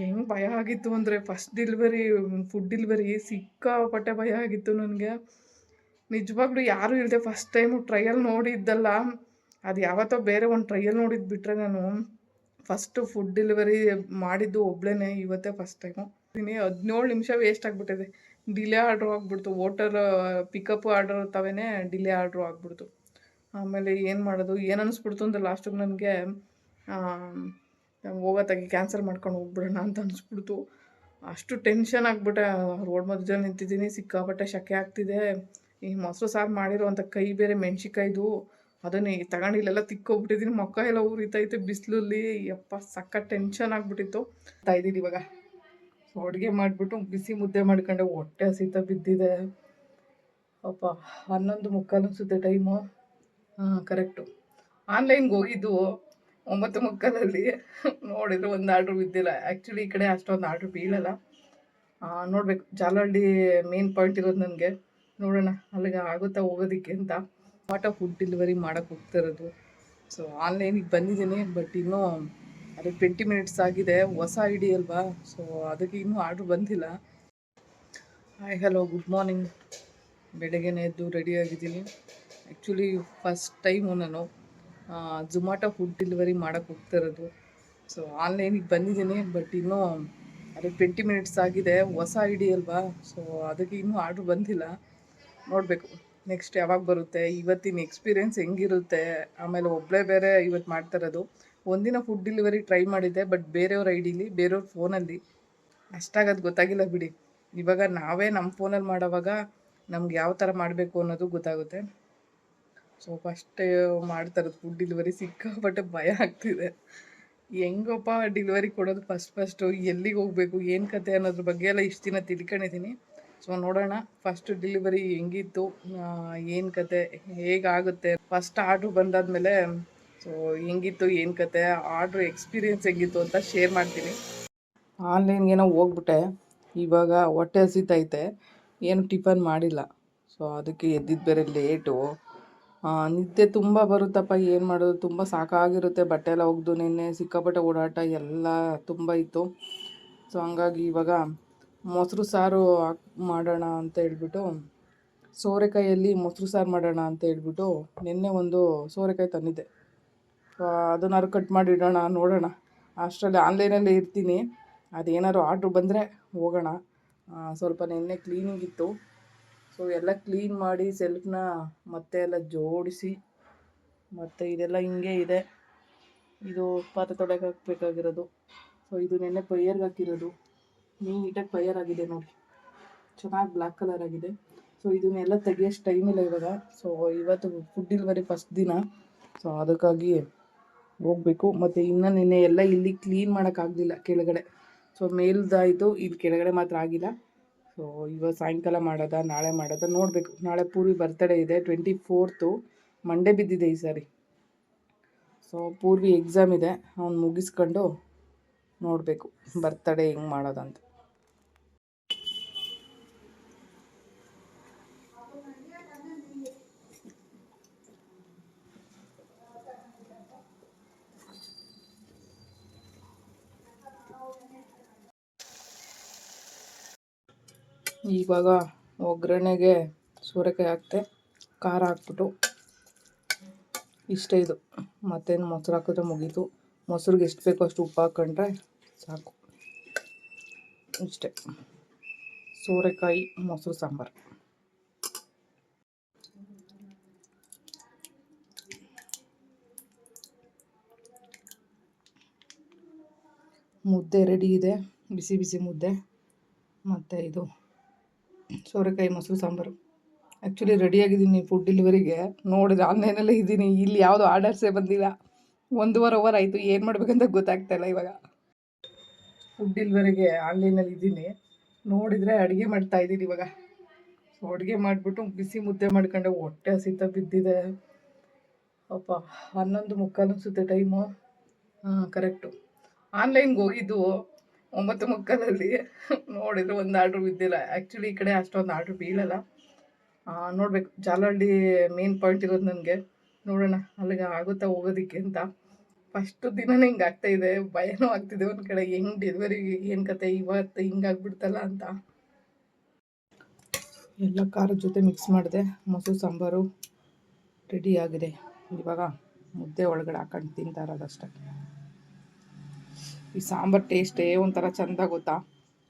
ಹೆಂಗೆ ಭಯ ಆಗಿತ್ತು ಅಂದರೆ ಫಸ್ಟ್ ಡೆಲಿವರಿ ಫುಡ್ ಡೆಲಿವರಿ ಸಿಕ್ಕಾಪಟ್ಟೆ ಭಯ ಆಗಿತ್ತು ನನಗೆ. ನಿಜವಾಗ್ಲೂ ಯಾರೂ ಇಲ್ಲದೆ ಫಸ್ಟ್ ಟೈಮು ಟ್ರಯಲ್ ನೋಡಿದ್ದಲ್ಲ. ಅದು ಯಾವತ್ತೋ ಬೇರೆ ಒಂದು ಟ್ರಯಲ್ ನೋಡಿದ್ದು ಬಿಟ್ಟರೆ ನಾನು ಫಸ್ಟು ಫುಡ್ ಡೆಲಿವರಿ ಮಾಡಿದ್ದು ಒಬ್ಳೇ ಇವತ್ತೇ ಫಸ್ಟ್ ಟೈಮು ಇನ್ನೇ ಹದಿನೇಳು ನಿಮಿಷ ವೇಸ್ಟ್ ಆಗಿಬಿಟ್ಟಿದೆ. ಡಿಲೇ ಆರ್ಡ್ರ್ ಆಗಿಬಿಡ್ತು. ಓಟರ್ ಪಿಕಪ್ ಆರ್ಡರ್ ತವೇನೆ ಡಿಲೇ ಆರ್ಡ್ರ್ ಆಗಿಬಿಡ್ತು. ಆಮೇಲೆ ಏನು ಮಾಡೋದು? ಏನು ಅನಿಸ್ಬಿಡ್ತು ಅಂದರೆ ಲಾಸ್ಟಿಗೆ ನನಗೆ ಹೋಗೋತ್ತಾಗಿ ಕ್ಯಾನ್ಸಲ್ ಮಾಡ್ಕೊಂಡು ಹೋಗ್ಬಿಡೋಣ ಅಂತ ಅನಿಸ್ಬಿಡ್ತು. ಅಷ್ಟು ಟೆನ್ಷನ್ ಆಗಿಬಿಟ್ಟೆ. ರೋಡ್ ಮಧ್ಯದಲ್ಲಿ ನಿಂತಿದ್ದೀನಿ, ಸಿಕ್ಕಾಪಟ್ಟೆ ಶಕೆ ಆಗ್ತಿದೆ. ಈ ಮೊಸರು ಸಾರು ಮಾಡಿರೋವಂಥ ಕೈ ಬೇರೆ ಮೆಣ್ಸಿಕಾಯ್ದು ಅದನ್ನೇ ತಗೊಂಡು ಇಲ್ಲೆಲ್ಲ ತಿಕ್ಕೋಗ್ಬಿಟ್ಟಿದ್ದೀನಿ. ಮೊಕ್ಕ ಎಲ್ಲ ಉರಿತೈತೆ ಬಿಸಿಲಲ್ಲಿ. ಯಪ್ಪ ಸಕ್ಕ ಟೆನ್ಷನ್ ಆಗಿಬಿಟ್ಟಿತ್ತು. ಇದ್ದೀನಿ ಇವಾಗ. ಸೊ, ಅಡುಗೆ ಮಾಡಿಬಿಟ್ಟು ಬಿಸಿ ಮುದ್ದೆ ಮಾಡ್ಕೊಂಡೆ. ಹೊಟ್ಟೆ ಹಸಿತ ಬಿದ್ದಿದೆ. ಅಪ್ಪ, ಹನ್ನೊಂದು ಮುಕ್ಕಾಲು ಅನಿಸುತ್ತೆ ಟೈಮು ಹಾಂ ಕರೆಕ್ಟು ಆನ್ಲೈನ್ಗೆ ಹೋಗಿದ್ದು ಒಂಬತ್ತು ಮುಕ್ಕಾಲಲ್ಲಿ ನೋಡಿದ್ರೆ ಒಂದು ಆರ್ಡ್ರ್ ಬಿದ್ದಿಲ್ಲ. ಆ್ಯಕ್ಚುಲಿ ಈ ಕಡೆ ಅಷ್ಟೊಂದು ಆರ್ಡ್ರ್ ಬೀಳಲ್ಲ. ನೋಡಬೇಕು. ಜಾಲಹಳ್ಳಿ ಮೇನ್ ಪಾಯಿಂಟ್ ಇರೋದು ನನಗೆ. ನೋಡೋಣ, ಅಲ್ಲಿಗೆ ಆಗುತ್ತಾ ಹೋಗೋದಕ್ಕೆ ಅಂತ. ವಾಟ ಫುಡ್ ಡೆಲಿವರಿ ಮಾಡೋಕ್ಕೆ ಹೋಗ್ತಿರೋದು ಸೊ ಆನ್ಲೈನಿಗೆ ಬಂದಿದ್ದೀನಿ ಬಟ್ ಇನ್ನೂ ಅದು ಟ್ವೆಂಟಿ ಮಿನಿಟ್ಸ್ ಆಗಿದೆ. ಹೊಸ ಐ ಡಿ ಅಲ್ವಾ? ಸೊ ಅದಕ್ಕೆ ಇನ್ನೂ ಆರ್ಡ್ರ್ ಬಂದಿಲ್ಲ. ಹಾಯ್ ಹಲೋ ಗುಡ್ ಮಾರ್ನಿಂಗ್ ಬೆಳಗ್ಗೆನೇ ಎದ್ದು ರೆಡಿಯಾಗಿದ್ದೀನಿ ಆ್ಯಕ್ಚುಲಿ ಫಸ್ಟ್ ಟೈಮು ನಾನು ಝೊಮ್ಯಾಟೊ ಫುಡ್ ಡೆಲಿವರಿ ಮಾಡೋಕ್ಕೆ ಹೋಗ್ತಿರೋದು. ಸೊ ಆನ್ಲೈನಿಗೆ ಬಂದಿದ್ದೀನಿ ಬಟ್ ಇನ್ನೂ ಅದು ಟ್ವೆಂಟಿ ಮಿನಿಟ್ಸ್ ಆಗಿದೆ. ಹೊಸ ಐಡಿ ಅಲ್ವಾ? ಸೊ ಅದಕ್ಕೆ ಇನ್ನೂ ಆರ್ಡ್ರ್ ಬಂದಿಲ್ಲ. ನೋಡಬೇಕು. ನೆಕ್ಸ್ಟ್ ಯಾವಾಗ ಬರುತ್ತೆ? ಇವತ್ತಿನ ಎಕ್ಸ್ಪೀರಿಯೆನ್ಸ್ ಹೆಂಗಿರುತ್ತೆ? ಆಮೇಲೆ ಒಬ್ಬಳೇ ಬೇರೆ ಇವತ್ತು ಮಾಡ್ತಾ ಇರೋದು. ಒಂದಿನ ಫುಡ್ ಡೆಲಿವರಿ ಟ್ರೈ ಮಾಡಿದ್ದೆ ಬಟ್ ಬೇರೆಯವ್ರ ಐ ಡಿಲಿ ಬೇರೆಯವ್ರ ಫೋನಲ್ಲಿ ಅಷ್ಟಾಗದು ಗೊತ್ತಾಗಿಲ್ಲ ಬಿಡಿ. ಇವಾಗ ನಾವೇ ನಮ್ಮ ಫೋನಲ್ಲಿ ಮಾಡೋವಾಗ ನಮ್ಗೆ ಯಾವ ಥರ ಮಾಡಬೇಕು ಅನ್ನೋದು ಗೊತ್ತಾಗುತ್ತೆ. ಸೊ ಫಸ್ಟ್ ಮಾಡ್ತಾ ಫುಡ್ ಡೆಲಿವರಿ ಸಿಕ್ಕಾಪಟ್ಟೆ ಭಯ ಆಗ್ತಿದೆ. ಹೆಂಗಪ್ಪ ಡೆಲಿವರಿ ಕೊಡೋದು ಫಸ್ಟ್ ಫಸ್ಟು ಎಲ್ಲಿಗೆ ಹೋಗಬೇಕು, ಏನು ಕತೆ ಅನ್ನೋದ್ರ ಬಗ್ಗೆ ಎಲ್ಲ ಇಷ್ಟು ದಿನ ತಿಳ್ಕೊಂಡಿದ್ದೀನಿ ಸೊ ನೋಡೋಣ ಫಸ್ಟ್ ಡೆಲಿವರಿ ಹೆಂಗಿತ್ತು ಏನು ಕತೆ, ಹೇಗಾಗುತ್ತೆ? ಫಸ್ಟ್ ಆರ್ಡ್ರ್ ಬಂದಾದಮೇಲೆ ಸೊ ಹೆಂಗಿತ್ತು, ಏನು ಕತೆ ಆರ್ಡ್ರ್ ಎಕ್ಸ್ಪೀರಿಯೆನ್ಸ್ ಹೆಂಗಿತ್ತು ಅಂತ ಶೇರ್ ಮಾಡ್ತೀನಿ. ಆನ್ಲೈನ್ಗೇನೋ ಹೋಗ್ಬಿಟ್ಟೆ, ಇವಾಗ ಹೊಟ್ಟೆ ಹಸಿತೈತೆ, ಏನು ಟಿಫನ್ ಮಾಡಿಲ್ಲ. ಸೊ ಅದಕ್ಕೆ ಎದ್ದಿದ್ದು ಬೇರೆ ಲೇಟು ನಿದ್ದೆ ತುಂಬ ಬರುತ್ತಪ್ಪ, ಏನು ಮಾಡೋದು? ತುಂಬ ಸಾಕಾಗಿರುತ್ತೆ. ಬಟ್ಟೆ ಎಲ್ಲ ಒಗ್ದು ನಿನ್ನೆ ಸಿಕ್ಕಾಪಟ್ಟೆ ಓಡಾಟ ಎಲ್ಲ ತುಂಬ ಇತ್ತು. ಸೊ ಹಂಗಾಗಿ ಇವಾಗ ಮೊಸರು ಸಾರು ಮಾಡೋಣ ಅಂತ ಹೇಳ್ಬಿಟ್ಟು, ಸೋರೆಕಾಯಲ್ಲಿ ಮೊಸರು ಸಾರು ಮಾಡೋಣ ಅಂತ ಹೇಳ್ಬಿಟ್ಟು ನಿನ್ನೆ ಒಂದು ಸೋರೆಕಾಯಿ ತಂದಿದ್ದೆ. ಸೊ ಅದನ್ನಾರು ಕಟ್ ಮಾಡಿ ಇಡೋಣ ನೋಡೋಣ. ಅಷ್ಟರಲ್ಲಿ ಆನ್ಲೈನಲ್ಲೇ ಇರ್ತೀನಿ. ಅದೇನಾದ್ರು ಆರ್ಡ್ರ್ ಬಂದರೆ ಹೋಗೋಣ. ಸ್ವಲ್ಪ ನಿನ್ನೆ ಕ್ಲೀನಿಂಗ್ ಇತ್ತು. ಸೊ ಎಲ್ಲ ಕ್ಲೀನ್ ಮಾಡಿ ಸೆಲ್ಫ್ನ ಮತ್ತೆ ಎಲ್ಲ ಜೋಡಿಸಿ, ಮತ್ತು ಇದೆಲ್ಲ ಹಿಂಗೆ ಇದೆ. ಇದು ಪಾತ್ರೆ ತೊಳೆಗೆ ಹಾಕ್ಬೇಕಾಗಿರೋದು. ಸೊ ಇದು ನೆನ್ನೆ ಪೈಯರ್ಗೆ ಹಾಕಿರೋದು. ನೀಟಾಗಿ ಪೈಯರ್ ಆಗಿದೆ ನೋಡಿ. ಚೆನ್ನಾಗಿ ಬ್ಲ್ಯಾಕ್ ಕಲರ್ ಆಗಿದೆ. ಸೊ ಇದನ್ನೆಲ್ಲ ತೆಗಿಯೋಷ್ಟು ಟೈಮ್ ಇಲ್ಲ ಇವಾಗ. ಸೊ ಇವತ್ತು ಫುಡ್ ಡೆಲಿವರಿ ಫಸ್ಟ್ ದಿನ. ಸೊ ಅದಕ್ಕಾಗಿ ಹೋಗಬೇಕು. ಮತ್ತು ಇನ್ನು ನಿನ್ನೆ ಎಲ್ಲ ಇಲ್ಲಿ ಕ್ಲೀನ್ ಮಾಡೋಕ್ಕಾಗಲಿಲ್ಲ ಕೆಳಗಡೆ. ಸೊ ಮೇಲ್ದಾಯಿತು. ಇದು ಕೆಳಗಡೆ ಮಾತ್ರ ಆಗಿಲ್ಲ. ಸೊ ಇವಾಗ ಸಾಯಂಕಾಲ ಮಾಡೋದ, ನಾಳೆ ಮಾಡೋದ ನೋಡಬೇಕು. ನಾಳೆ ಪೂರ್ವಿ ಬರ್ತಡೇ ಇದೆ ಟ್ವೆಂಟಿ ಫೋರ್ತು ಮಂಡೇ ಬಿದ್ದಿದೆ ಈ ಸಾರಿ. ಸೊ ಪೂರ್ವಿ ಎಕ್ಸಾಮ್ ಇದೆ. ಅವ್ನು ಮುಗಿಸ್ಕೊಂಡು ನೋಡಬೇಕು ಬರ್ತಡೇ ಹೆಂಗೆ ಮಾಡೋದಂತ. ಇವಾಗ ಒಗ್ಗರಣೆಗೆ ಸೋರೆಕಾಯಿ ಹಾಕ್ತೆ, ಖಾರ ಹಾಕ್ಬಿಟ್ಟು ಇಷ್ಟೇ ಇದು. ಮತ್ತೇನು ಮೊಸರು ಹಾಕಿದ್ರೆ ಮುಗೀತು. ಮೊಸರಿಗೆ ಎಷ್ಟು ಬೇಕೋ ಅಷ್ಟು ಉಪ್ಪು ಹಾಕ್ಕೊಂಡ್ರೆ ಸಾಕು. ಇಷ್ಟೇ. ಸೋರೆಕಾಯಿ, ಮೊಸರು ಸಾಂಬಾರು. ಮುದ್ದೆ ರೆಡಿ ಇದೆ. ಬಿಸಿ ಬಿಸಿ ಮುದ್ದೆ. ಮತ್ತು ಇದು ಸೋರೆಕಾಯಿ, ಮೊಸರು, ಸಾಂಬಾರು. ಆ್ಯಕ್ಚುಲಿ ರೆಡಿಯಾಗಿದ್ದೀನಿ ಫುಡ್ ಡೆಲಿವರಿಗೆ ನೋಡಿದ್ರೆ ಆನ್ಲೈನಲ್ಲೇ ಇದ್ದೀನಿ. ಇಲ್ಲಿ ಯಾವುದು ಆರ್ಡರ್ಸೇ ಬಂದಿಲ್ಲ. ಒಂದುವರ್ ಓವರ್ ಆಯಿತು. ಏನು ಮಾಡ್ಬೇಕಂತ ಗೊತ್ತಾಗ್ತಾಯಿಲ್ಲ ಇವಾಗ. ಫುಡ್ ಡೆಲಿವರಿಗೆ ಆನ್ಲೈನಲ್ಲಿ ಇದ್ದೀನಿ. ನೋಡಿದರೆ ಅಡುಗೆ ಮಾಡ್ತಾ ಇದ್ದೀನಿ ಇವಾಗ. ಸೊ ಅಡುಗೆ ಮಾಡಿಬಿಟ್ಟು ಬಿಸಿ ಮುದ್ದೆ ಮಾಡ್ಕೊಂಡೆ. ಹೊಟ್ಟೆ ಹಸಿತ ಬಿದ್ದಿದೆ. ಅಪ್ಪ, ಹನ್ನೊಂದು ಮುಕ್ಕಾಲು ಅನಿಸುತ್ತೆ ಟೈಮು ಹಾಂ ಕರೆಕ್ಟು ಆನ್ಲೈನ್ಗೆ ಹೋಗಿದ್ದು ಒಂಬತ್ತು ಮುಕ್ಕಾಲಲ್ಲಿ ನೋಡಿದ್ರೆ ಒಂದು ಆರ್ಡ್ರ್ ಬಿದ್ದಿಲ್ಲ. ಆ್ಯಕ್ಚುಲಿ ಈ ಕಡೆ ಅಷ್ಟೊಂದು ಆರ್ಡ್ರ್ ಬೀಳಲ್ಲ. ನೋಡಬೇಕು. ಜಾಲಹಳ್ಳಿ ಮೇನ್ ಪಾಯಿಂಟ್ ಇರೋದು ನನಗೆ. ನೋಡೋಣ ಅಲ್ಲಿಗೆ ಆಗುತ್ತಾ ಹೋಗೋದಕ್ಕೆ ಅಂತ. ಫಸ್ಟ್ ದಿನನೇ ಹಿಂಗೆ ಆಗ್ತಾ ಇದೆ. ಭಯನೂ ಆಗ್ತಿದೆ ಒಂದು ಕಡೆ. ಹೆಂಗೆ ಡೆಲಿವರಿ ಏನು ಕತೆ? ಇವತ್ತು ಹಿಂಗಾಗ್ಬಿಡ್ತಲ್ಲ ಅಂತ. ಎಲ್ಲ ಖಾರದ ಜೊತೆ ಮಿಕ್ಸ್ ಮಾಡಿದೆ. ಮೊಸರು, ಸಾಂಬಾರು ರೆಡಿ ಆಗಿದೆ. ಇವಾಗ ಮುದ್ದೆ ಒಳಗಡೆ ಹಾಕೊಂಡು ತಿಂತಾ ಇರೋದಷ್ಟೇ ಈ ಸಾಂಬಾರು ಟೇಸ್ಟೇ ಒಂಥರ ಚಂದ ಗೊತ್ತಾ?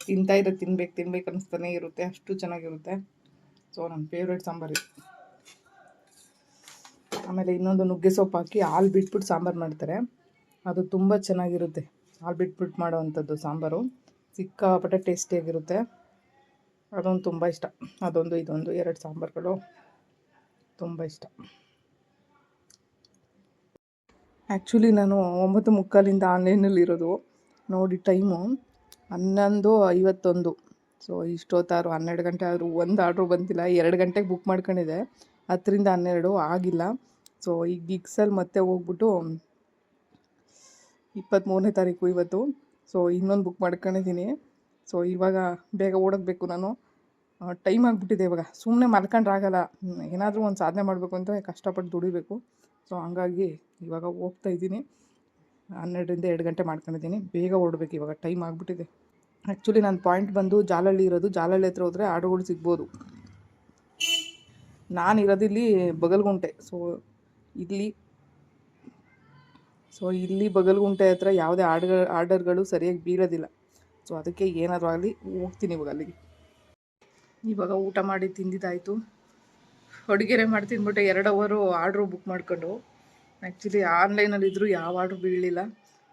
ತಿಂತಾ ಇದ್ರೆ ತಿನ್ಬೇಕು ತಿನ್ಬೇಕು ಅನಿಸ್ತಾನೆ ಇರುತ್ತೆ, ಅಷ್ಟು ಚೆನ್ನಾಗಿರುತ್ತೆ. ಸೊ ನನ್ನ ಫೇವ್ರೇಟ್ ಸಾಂಬಾರು ಇದು. ಆಮೇಲೆ ಇನ್ನೊಂದು ನುಗ್ಗೆ ಸೊಪ್ಪು ಹಾಕಿ ಹಾಲು ಬಿಟ್ಬಿಟ್ಟು ಸಾಂಬಾರು ಮಾಡ್ತಾರೆ. ಅದು ತುಂಬ ಚೆನ್ನಾಗಿರುತ್ತೆ, ಹಾಲು ಬಿಟ್ಬಿಟ್ಟು ಮಾಡೋವಂಥದ್ದು ಸಾಂಬಾರು. ಸಿಕ್ಕಾಪಟ್ಟೆ ಟೇಸ್ಟಿಯಾಗಿರುತ್ತೆ. ಅದೊಂದು ತುಂಬ ಇಷ್ಟ. ಅದೊಂದು, ಇದೊಂದು, ಎರಡು ಸಾಂಬಾರುಗಳು ತುಂಬ ಇಷ್ಟ. ಆ್ಯಕ್ಚುಲಿ ನಾನು ಒಂಬತ್ತು ಮುಕ್ಕಾಲಿಂದ ಆನ್ಲೈನಲ್ಲಿ ಇರೋದು ನೋಡಿ ಟೈಮು ಹನ್ನೊಂದು ಐವತ್ತೊಂದು. ಸೊ ಇಷ್ಟೊತ್ತಾರು, ಹನ್ನೆರಡು ಗಂಟೆ ಆದರೂ ಒಂದು ಆರ್ಡ್ರು ಬಂದಿಲ್ಲ. ಎರಡು ಗಂಟೆಗೆ ಬುಕ್ ಮಾಡ್ಕೊಂಡಿದ್ದೆ. ಹತ್ತರಿಂದ ಹನ್ನೆರಡು ಆಗಿಲ್ಲ. ಸೊ ಈ ಗಿಗ್ಸಲ್ಲಿ ಮತ್ತೆ ಹೋಗ್ಬಿಟ್ಟು ಇಪ್ಪತ್ತ್ಮೂರನೇ ತಾರೀಕು ಇವತ್ತು. ಸೊ ಇನ್ನೊಂದು ಬುಕ್ ಮಾಡ್ಕೊಂಡಿದ್ದೀನಿ. ಸೊ ಇವಾಗ ಬೇಗ ಓಡೋಗ್ಬೇಕು ನಾನು. ಟೈಮ್ ಆಗಿಬಿಟ್ಟಿದೆ ಇವಾಗ. ಸುಮ್ಮನೆ ಮಲ್ಕೊಂಡ್ರೆ ಆಗಲ್ಲ. ಏನಾದರೂ ಒಂದು ಸಾಧನೆ ಮಾಡಬೇಕು ಅಂತ ಕಷ್ಟಪಟ್ಟು ದುಡಿಬೇಕು. ಸೊ ಹಂಗಾಗಿ ಇವಾಗ ಹೋಗ್ತಾ ಇದ್ದೀನಿ. ಹನ್ನೆರಡರಿಂದ ಎರಡು ಗಂಟೆ ಮಾಡ್ಕೊಂಡಿದ್ದೀನಿ. ಬೇಗ ಓಡಬೇಕು ಇವಾಗ. ಟೈಮ್ ಆಗಿಬಿಟ್ಟಿದೆ. ಆ್ಯಕ್ಚುಲಿ ನನ್ನ ಪಾಯಿಂಟ್ ಬಂದು ಜಾಲಹಳ್ಳಿ ಇರೋದು. ಜಾಲಹಳ್ಳಿ ಹತ್ರ ಹೋದರೆ ಆಟೋಗಳು ಸಿಗ್ಬೋದು. ನಾನು ಇರೋದಿಲ್ಲಿ ಬಗಲ್ಗುಂಟೆ. ಸೊ ಇಲ್ಲಿ ಸೊ ಇಲ್ಲಿ ಬಗಲ್ಗುಂಟೆ ಹತ್ರ ಯಾವುದೇ ಆರ್ಡರ್ ಆರ್ಡರ್ಗಳು ಸರಿಯಾಗಿ ಬೀಳೋದಿಲ್ಲ. ಸೊ ಅದಕ್ಕೆ ಏನಾದರೂ ಆಗಲಿ ಹೋಗ್ತೀನಿ ಇವಾಗ ಅಲ್ಲಿಗೆ. ಇವಾಗ ಊಟ ಮಾಡಿ ತಿಂದಿದ್ದಾಯಿತು. ಅಡುಗೆರೆ ಮಾಡಿ ತಿಂದ್ಬಿಟ್ಟು ಎರಡು ಅವರು ಆರ್ಡ್ರು ಬುಕ್ ಮಾಡ್ಕೊಂಡು ಆ್ಯಕ್ಚುಲಿ ಆನ್ಲೈನಲ್ಲಿ ಇದ್ದರೂ ಯಾವ ಆರ್ಡ್ರು ಬೀಳಲಿಲ್ಲ.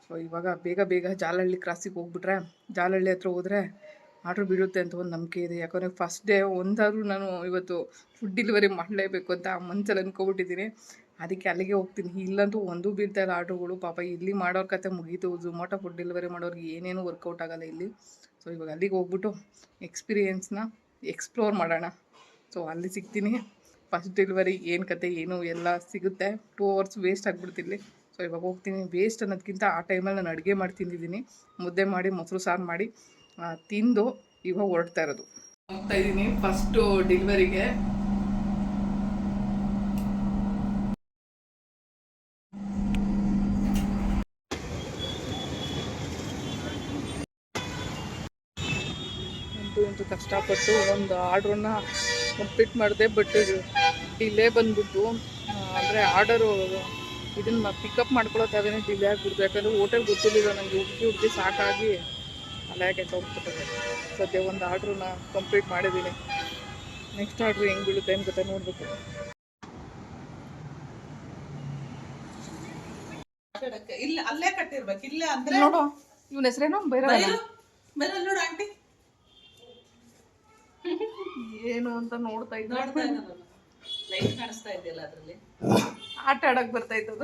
ಸೊ ಇವಾಗ ಬೇಗ ಬೇಗ ಜಾಲಹಳ್ಳಿ ಕ್ರಾಸಿಗೆ ಹೋಗ್ಬಿಟ್ರೆ, ಜಾಲಹಳ್ಳಿ ಹತ್ರ ಹೋದರೆ ಆರ್ಡ್ರ್ ಬೀಳುತ್ತೆ ಅಂತ ಒಂದು ನಂಬಿಕೆ ಇದೆ. ಯಾಕಂದರೆ ಫಸ್ಟ್ ಡೇ ಒಂದಾದರೂ ನಾನು ಇವತ್ತು ಫುಡ್ ಡೆಲಿವರಿ ಮಾಡಲೇಬೇಕು ಅಂತ ಮನ್ಸಲ್ಲಿ ಅನ್ಕೊಬಿಟ್ಟಿದ್ದೀನಿ. ಅದಕ್ಕೆ ಅಲ್ಲಿಗೆ ಹೋಗ್ತೀನಿ. ಇಲ್ಲಂತೂ ಒಂದೂ ಬೀಳ್ತಾ ಇಲ್ಲ ಆರ್ಡ್ರುಗಳು ಪಾಪ ಇಲ್ಲಿ ಮಾಡೋರ ಕತೆ ಮುಗೀತು. ಝೊಮ್ಯಾಟೊ ಫುಡ್ ಡೆಲಿವರಿ ಮಾಡೋರಿಗೆ ಏನೇನು ವರ್ಕೌಟ್ ಆಗಲ್ಲ ಇಲ್ಲಿ. ಸೊ ಇವಾಗ ಅಲ್ಲಿಗೆ ಹೋಗ್ಬಿಟ್ಟು ಎಕ್ಸ್ಪೀರಿಯೆನ್ಸ್ನ ಎಕ್ಸ್ಪ್ಲೋರ್ ಮಾಡೋಣ. ಸೊ ಅಲ್ಲಿ ಸಿಗ್ತೀನಿ. ಫಸ್ಟ್ ಡೆಲಿವರಿ ಏನು ಕತೆ, ಏನು ಎಲ್ಲ ಸಿಗುತ್ತೆ. ಟೂ ಅವರ್ಸ್ ವೇಸ್ಟ್ ಆಗಿಬಿಡ್ತಿಲ್ಲಿ. ಸೊ ಇವಾಗ ಹೋಗ್ತೀನಿ. ವೇಸ್ಟ್ ಅನ್ನೋದಕ್ಕಿಂತ ಆ ಟೈಮಲ್ಲಿ ನಾನು ಅಡುಗೆ ಮಾಡಿ ತಿಂದಿದ್ದೀನಿ. ಮುದ್ದೆ ಮಾಡಿ, ಮೊಸರು, ಸಾರು ಮಾಡಿ ತಿಂದು ಇವಾಗ ಹೊರಡ್ತಾ ಇರೋದು. ಹೋಗ್ತಾ ಇದ್ದೀನಿ ಫಸ್ಟು ಡೆಲಿವರಿಗೆ ಕಷ್ಟಪಟ್ಟು ಒಂದು ಆರ್ಡ್ರನ್ನ ಕಂಪ್ಲೀಟ್ ಮಾಡಿದೆ ಬಟ್ ಡಿಲೇ ಬಂದ್ಬಿಟ್ಟು ಅಂದರೆ ಆರ್ಡರು ಇದನ್ನ ಪಿಕಪ್ ಮಾಡ್ಕೊಳ್ಳೋ ತವೇನೆ ಡಿಲೇ ಆಗಿಬಿಡ್ತು ಯಾಕಂದರೆ ಹೋಟೆಲ್ ಗೊತ್ತಿರಲಿಲ್ಲ ನನಗೆ ಹುಡುಕಿ ಹುಡುಕಿ ಸಾಕಾಗಿ ಅಲ್ಲಾಗೆ ಹೋಗ್ಬಿಟ್ಟಿದೆ. ಸದ್ಯ ಒಂದು ಆರ್ಡ್ರನ್ನ ಕಂಪ್ಲೀಟ್ ಮಾಡಿದ್ದೀನಿ ನೆಕ್ಸ್ಟ್ ಆರ್ಡ್ರು ಹೆಂಗೆ ಬೀಳುತ್ತೆ ಗೊತ್ತಾ ನೋಡಬೇಕು. ಇಲ್ಲ ಅಲ್ಲೇ ಕಟ್ಟಿರ್ಬೇಕು. ಇಲ್ಲ ಅಂದ್ರೆ ನೋಡು ಇವನ ಹೆಸರೇನು? ನೋಡು ಆಂಟಿ. ಏನು ಅಂತ ನೋಡ್ತಾ ಇದ್ದ. ನೋಡ್ತಾ ಇದ್ದಾನಲ್ಲ. ಲೈಟ್ ಕಾಣಿಸ್ತಾ ಇದೆಯಲ್ಲ ಅದ್ರಲ್ಲಿ? ಆಟ ಆಡಕ್ ಬರ್ತಾ ಇತ್ತು.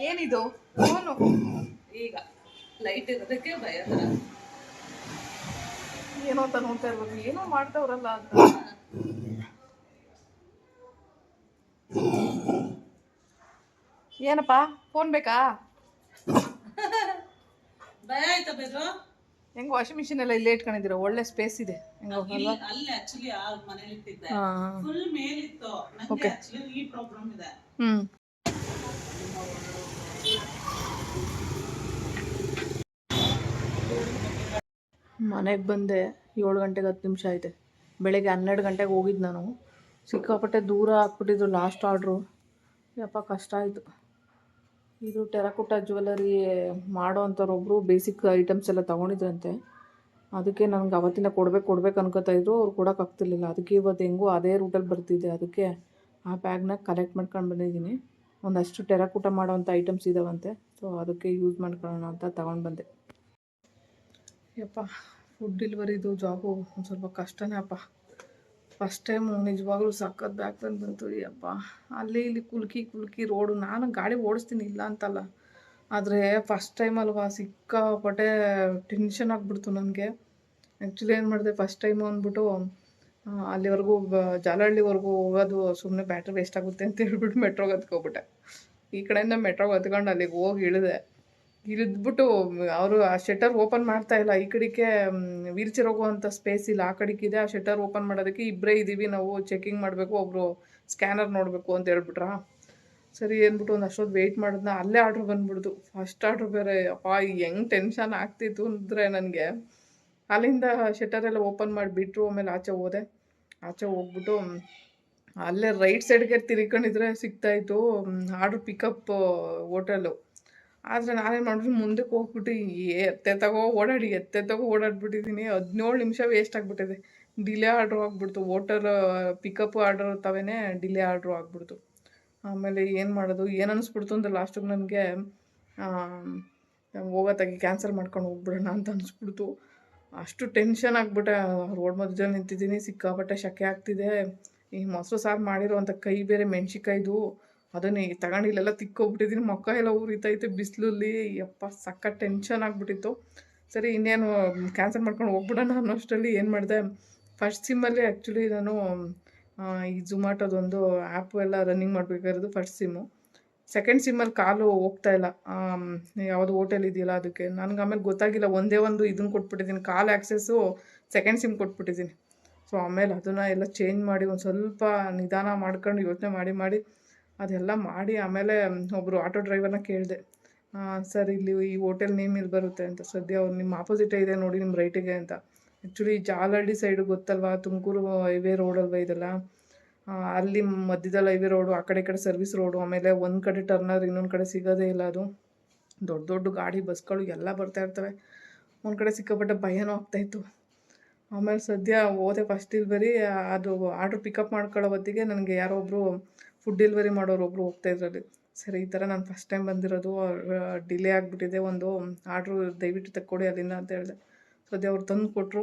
ಏನಿದು? ಫೋನು. ಈಗ ಲೈಟ್ ಇರೋದಕ್ಕೆ ಭಯ ತರ ಏನೋ ಅಂತ ನೋಡ್ತಾ ಇರ್ಬೇಕು. ಏನೋ ಮಾಡ್ತವ್ರಲ್ಲ ಅಂತ. ಏನಪ್ಪ? ಫೋನ್ ಬೇಕಾ? ಭಯ ಆಯ್ತಾ ಬೇರು ಹೆಂಗ್ ವಾಷಿಂಗ್ ಮಿಷಿನ್ ಎಲ್ಲ ಇಲ್ಲೇ ಇಟ್ಕೊಂಡಿದ್ರು ಒಳ್ಳೆ ಸ್ಪೇಸ್ ಇದೆ. ಹೆಂಗೋ ಇಲ್ಲಿ ಅಲ್ಲಿ ಆಕ್ಚುಲಿ ಆ ಮನೇಲಿ ಇಟ್ಟಿದ್ದೆ. ಹಾ ಫುಲ್ ಮೇಲಿತ್ತು. ನಂಗೆ ಆಕ್ಚುಲಿ ಈ ಪ್ರಾಬ್ಲಮ್ ಇದೆ. ಹ್ಮ್. ಮನೆಗೆ ಬಂದೆ ಏಳು ಗಂಟೆಗೆ ಹತ್ತು ನಿಮಿಷ ಐತೆ ಬೆಳಗ್ಗೆ ಹನ್ನೆರಡು ಗಂಟೆಗೆ ಹೋಗಿದ್ದು ನಾನು. ಸಿಕ್ಕಾಪಟ್ಟೆ ದೂರ ಹಾಕ್ಬಿಟ್ಟಿದ್ರು ಲಾಸ್ಟ್ ಆರ್ಡ್ರು ಯಪ್ಪ ಕಷ್ಟ ಆಯಿತು. ಇದು ಟೆರಾಕೋಟಾ ಜ್ಯುವೆಲರಿ ಮಾಡೋ ಅಂಥವ್ರೊಬ್ಬರು ಬೇಸಿಕ್ ಐಟಮ್ಸ್ ಎಲ್ಲ ತೊಗೊಂಡಿದ್ರಂತೆ. ಅದಕ್ಕೆ ನನಗೆ ಅವತ್ತಿನ ಕೊಡ್ಬೇಕು ಕೊಡ್ಬೇಕು ಅನ್ಕೋತಾ ಇದ್ರು. ಅವ್ರು ಕೊಡೋಕ್ಕಾಗ್ತಿರ್ಲಿಲ್ಲ ಅದಕ್ಕೆ ಇವತ್ತು ಹೆಂಗೂ ಅದೇ ರೂಟಲ್ಲಿ ಬರ್ತಿದ್ದೆ ಅದಕ್ಕೆ ಆ ಬ್ಯಾಗ್ನ ಕಲೆಕ್ಟ್ ಮಾಡ್ಕೊಂಡು ಬಂದಿದ್ದೀನಿ. ಒಂದಷ್ಟು ಟೆರಾಕೋಟ ಮಾಡೋವಂಥ ಐಟಮ್ಸ್ ಇದಾವಂತೆ. ಸೊ ಅದಕ್ಕೆ ಯೂಸ್ ಮಾಡ್ಕೊಳ್ಳೋಣ ಅಂತ ತಗೊಂಡು ಬಂದೆ. ಯಪ್ಪ ಫುಡ್ ಡೆಲಿವರಿದು ಜಾಬು ಒಂದು ಸ್ವಲ್ಪ ಕಷ್ಟನೇ ಅಪ್ಪ. ಫಸ್ಟ್ ಟೈಮು ನಿಜವಾಗ್ಲೂ ಸಖತ್ ಬ್ಯಾಕ್ ಪೇನ್ ಬಂತು ಅಪ್ಪ ಅಲ್ಲಿ ಇಲ್ಲಿ ಕುಲ್ಕಿ ಕುಲ್ಕಿ ರೋಡು ನಾನು ಗಾಡಿ ಓಡಿಸ್ತೀನಿ ಇಲ್ಲ ಅಂತಲ್ಲ. ಆದರೆ ಫಸ್ಟ್ ಟೈಮ್ ಅಲ್ವಾ, ಸಿಕ್ಕಾಪಟ್ಟೆ ಟೆನ್ಷನ್ ಆಗಿಬಿಡ್ತು ನನಗೆ. ಆ್ಯಕ್ಚುಲಿ ಏನು ಮಾಡಿದೆ ಫಸ್ಟ್ ಟೈಮು ಅಂದ್ಬಿಟ್ಟು ಅಲ್ಲಿವರೆಗೂ ಜಾಲಹಳ್ಳಿವರೆಗೂ ಹೋಗೋದು ಸುಮ್ಮನೆ ಬ್ಯಾಟ್ರಿ ವೇಸ್ಟ್ ಆಗುತ್ತೆ ಅಂತ ಹೇಳ್ಬಿಟ್ಟು ಮೆಟ್ರೋಗೆ ಹತ್ಕೊಬಿಟ್ಟೆ. ಈ ಕಡೆಯಿಂದ ಮೆಟ್ರೋಗೆ ಹತ್ಕೊಂಡು ಅಲ್ಲಿಗೆ ಹೋಗಿ ಇಳಿದೆ. ಇಳಿದ್ಬಿಟ್ಟು ಅವರು ಆ ಶೆಟರ್ ಓಪನ್ ಮಾಡ್ತಾ ಇಲ್ಲ. ಈ ಕಡೆಗೆ ವೀಲ್ ಚೇರ್ ಹೋಗುವಂಥ ಸ್ಪೇಸ್ ಇಲ್ಲ. ಆ ಕಡೆಗಿದೆ ಆ ಶೆಟರ್ ಓಪನ್ ಮಾಡೋದಕ್ಕೆ ಇಬ್ಬರೇ ಇದ್ದೀವಿ ನಾವು ಚೆಕಿಂಗ್ ಮಾಡಬೇಕು. ಒಬ್ಬರು ಸ್ಕ್ಯಾನರ್ ನೋಡಬೇಕು ಅಂತ ಹೇಳ್ಬಿಟ್ರಾ? ಸರಿ ಅಂದ್ಬಿಟ್ಟು ಒಂದು ಅಷ್ಟೊತ್ತು ವೆಯ್ಟ್ ಮಾಡಿದ್ನ. ಅಲ್ಲೇ ಆರ್ಡ್ರ್ ಬಂದ್ಬಿಡ್ತು. ಫಸ್ಟ್ ಆರ್ಡ್ರ್ ಬೇರೆ. ಅಪ್ಪ ಹೆಂಗೆ ಟೆನ್ಷನ್ ಆಗ್ತಿತ್ತು ಅಂದರೆ ನನಗೆ. ಅಲ್ಲಿಂದ ಶಟರ್ ಎಲ್ಲ ಓಪನ್ ಮಾಡಿಬಿಟ್ರು ಆಮೇಲೆ ಆಚೆ ಹೋದೆ. ಆಚೆ ಹೋಗ್ಬಿಟ್ಟು ಅಲ್ಲೇ ರೈಟ್ ಸೈಡ್ಗೆ ತಿರ್ಕೊಂಡಿದ್ರೆ ಸಿಗ್ತಾಯಿತ್ತು ಆರ್ಡ್ರ್ ಪಿಕಪ್ ಹೋಟೆಲು ಆದರೆ ನಾನೇನು ಮಾಡಿದ್ರು ಮುಂದಕ್ಕೆ ಹೋಗ್ಬಿಟ್ಟು ಎತ್ತೆ ತಗೋ ಓಡಾಡಿ, ಎತ್ತೆ ತಗೋ ಓಡಾಡ್ಬಿಟ್ಟಿದ್ದೀನಿ ಹದಿನೇಳು ನಿಮಿಷ ವೇಸ್ಟ್ ಆಗಿಬಿಟ್ಟಿದೆ. ಡಿಲೇ ಆರ್ಡ್ರ್ ಆಗ್ಬಿಡ್ತು. ಓಟರ್ ಪಿಕಪ್ ಆರ್ಡರ್ ತವೇನೆ ಡಿಲೇ ಆರ್ಡ್ರು ಆಗ್ಬಿಡ್ತು. ಆಮೇಲೆ ಏನು ಮಾಡೋದು? ಏನು ಅನಿಸ್ಬಿಡ್ತು ಅಂದ್ರೆ ಲಾಸ್ಟಿಗೆ ನನಗೆ ಹೋಗೋತ್ತಾಗಿ ಕ್ಯಾನ್ಸಲ್ ಮಾಡ್ಕೊಂಡು ಹೋಗ್ಬಿಡೋಣ ಅಂತ ಅನಿಸ್ಬಿಡ್ತು. ಅಷ್ಟು ಟೆನ್ಷನ್ ಆಗಿಬಿಟ್ಟೆ. ರೋಡ್ ಮಧ್ಯದಲ್ಲಿ ನಿಂತಿದ್ದೀನಿ. ಸಿಕ್ಕಾಪಟ್ಟೆ ಶಕೆ ಆಗ್ತಿದೆ. ಈ ಮೊಸರು ಸಾರು ಮಾಡಿರೋವಂಥ ಕೈ ಬೇರೆ ಮೆಣ್ಸಿಕಾಯ್ದು ಅದನ್ನೇ ತಗೊಂಡು ಇಲ್ಲೆಲ್ಲ ತಿಕ್ಕೋಗ್ಬಿಟ್ಟಿದ್ದೀನಿ ಮೊಕ್ಕ ಎಲ್ಲ ಉರಿತೈತೆ ಬಿಸಿಲಲ್ಲಿ ಯಪ್ಪ ಸಕ್ಕ ಟೆನ್ಷನ್ ಆಗಿಬಿಟ್ಟಿತ್ತು. ಸರಿ, ಇನ್ನೇನು ಕ್ಯಾನ್ಸಲ್ ಮಾಡ್ಕೊಂಡು ಹೋಗ್ಬಿಡೋಣ ಅನ್ನೋಷ್ಟರಲ್ಲಿ ಏನು ಮಾಡಿದೆ? ಫಸ್ಟ್ ಸಿಮ್ಮಲ್ಲಿ ಆ್ಯಕ್ಚುಲಿ ನಾನು ಈ ಝೊಮ್ಯಾಟೊದೊಂದು ಆ್ಯಪ್ ಎಲ್ಲ ರನ್ನಿಂಗ್ ಮಾಡಬೇಕಾಗಿರೋದು ಫಸ್ಟ್ ಸಿಮ್ಮು ಸೆಕೆಂಡ್ ಸಿಮ್ಮಲ್ಲಿ ಕಾಲು ಹೋಗ್ತಾ ಇಲ್ಲ. ಯಾವುದು ಹೋಟೆಲ್ ಇದೆಯಲ್ಲ ಅದಕ್ಕೆ. ನನಗೆ ಆಮೇಲೆ ಗೊತ್ತಾಗಿಲ್ಲ. ಒಂದೇ ಒಂದು ಇದನ್ನು ಕೊಟ್ಬಿಟ್ಟಿದ್ದೀನಿ. ಕಾಲ್ ಆ್ಯಕ್ಸಸ್ಸು ಸೆಕೆಂಡ್ ಸಿಮ್ ಕೊಟ್ಬಿಟ್ಟಿದ್ದೀನಿ. ಸೊ ಆಮೇಲೆ ಅದನ್ನು ಎಲ್ಲ ಚೇಂಜ್ ಮಾಡಿ ಒಂದು ಸ್ವಲ್ಪ ನಿಧಾನ ಮಾಡ್ಕೊಂಡು ಯೋಚನೆ ಮಾಡಿ ಮಾಡಿ. ಅದೆಲ್ಲ ಮಾಡಿ ಆಮೇಲೆ ಒಬ್ಬರು ಆಟೋ ಡ್ರೈವರ್ನ ಕೇಳಿದೆ. ಸರ್, ಇಲ್ಲಿ ಈ ಹೋಟೆಲ್ ನೇಮ್ ಇಲ್ಲಿ ಬರುತ್ತೆ ಅಂತ. ಸದ್ಯ ಅವ್ರು ನಿಮ್ಮ ಆಪೋಸಿಟೇ ಇದೆ ನೋಡಿ ನಿಮ್ಮ ರೈಟಿಗೆ ಅಂತ. ಆ್ಯಕ್ಚುಲಿ ಜಾಲಹಳ್ಳಿ ಸೈಡು ಗೊತ್ತಲ್ವಾ? ತುಮಕೂರು ಹೈವೇ ರೋಡಲ್ವಾ ಇದೆಲ್ಲ? ಅಲ್ಲಿ ಮಧ್ಯದಲ್ಲಿ ಹೈವೇ ರೋಡು, ಆ ಕಡೆ ಕಡೆ ಸರ್ವಿಸ್ ರೋಡು, ಆಮೇಲೆ ಒಂದು ಕಡೆ ಟರ್ನರ್, ಇನ್ನೊಂದು ಕಡೆ ಸಿಗೋದೇ ಇಲ್ಲ ಅದು. ದೊಡ್ಡ ದೊಡ್ಡ ಗಾಡಿ, ಬಸ್ಗಳು ಎಲ್ಲ ಬರ್ತಾ ಇರ್ತವೆ. ಒಂದು ಕಡೆ ಸಿಕ್ಕಾಪಟ್ಟೆ ಭಯನೂ ಆಗ್ತಾಯಿತ್ತು ಆಮೇಲೆ ಸದ್ಯ ಹೋದೆ ಫಸ್ಟ್ ಇಲ್ಲಿ ಬರೀ ಅದು ಆರ್ಡ್ರ್ ಪಿಕಪ್ ಮಾಡ್ಕೊಳ್ಳೋ ಹೊತ್ತಿಗೆ ನನಗೆ ಯಾರೋ ಒಬ್ಬರು ಫುಡ್ ಡೆಲಿವರಿ ಮಾಡೋರು ಒಬ್ರು ಹೋಗ್ತಾ ಇದ್ರಲ್ಲಿ. ಸರಿ, ಈ ಥರ ನಾನು ಫಸ್ಟ್ ಟೈಮ್ ಬಂದಿರೋದು ಡಿಲೇ ಆಗಿಬಿಟ್ಟಿದೆ, ಒಂದು ಆರ್ಡ್ರು ದಯವಿಟ್ಟು ತಕ್ಕೊಡಿ ಅಲ್ಲಿಂದ ಅಂತ ಹೇಳಿದೆ. ಅದೇ ಅವ್ರು ತಂದು ಕೊಟ್ಟರು